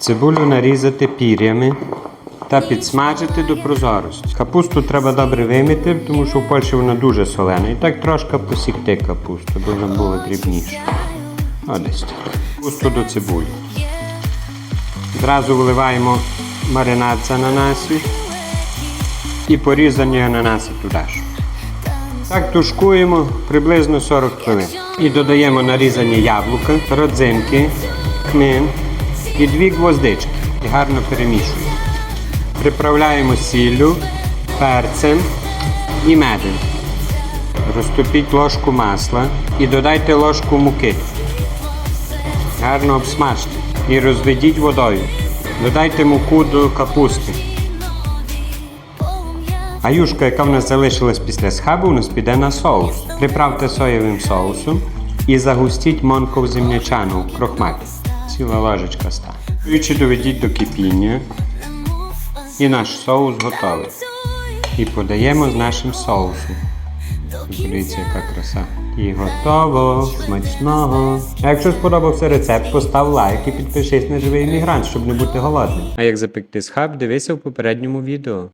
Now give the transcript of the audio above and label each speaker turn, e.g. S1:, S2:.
S1: Цибулю нарізати пір'ями та підсмажити до прозорості. Капусту треба добре вимити, тому що в Польщі вона дуже солена. І так трошки посікти капусту, бо вона була дрібніша. Ось так. Капусту до цибулі. Зразу вливаємо маринад з ананасів і порізані ананаси туди ж. Так тушкуємо приблизно 40 хвилин. І додаємо нарізані яблука, родзинки, кмин і дві гвоздички. І гарно перемішуємо. Приправляємо сіллю, перцем і медом. Розтопіть ложку масла і додайте ложку муки. Гарно обсмажте і розведіть водою. Додайте муку до капусти. А юшка, яка в нас залишилась після схабу, у нас піде на соус. Приправте соєвим соусом і загустіть монков землячану в крохмаль. Ціла ложечка стане. Двічі доведіть до кипіння. І наш соус готовий. І подаємо з нашим соусом. Подивіться, яка краса. І готово, смачного. А якщо сподобався рецепт, постав лайк і підпишись на живий іммігрант, щоб не бути голодним. А як запекти схаб, дивися в попередньому відео.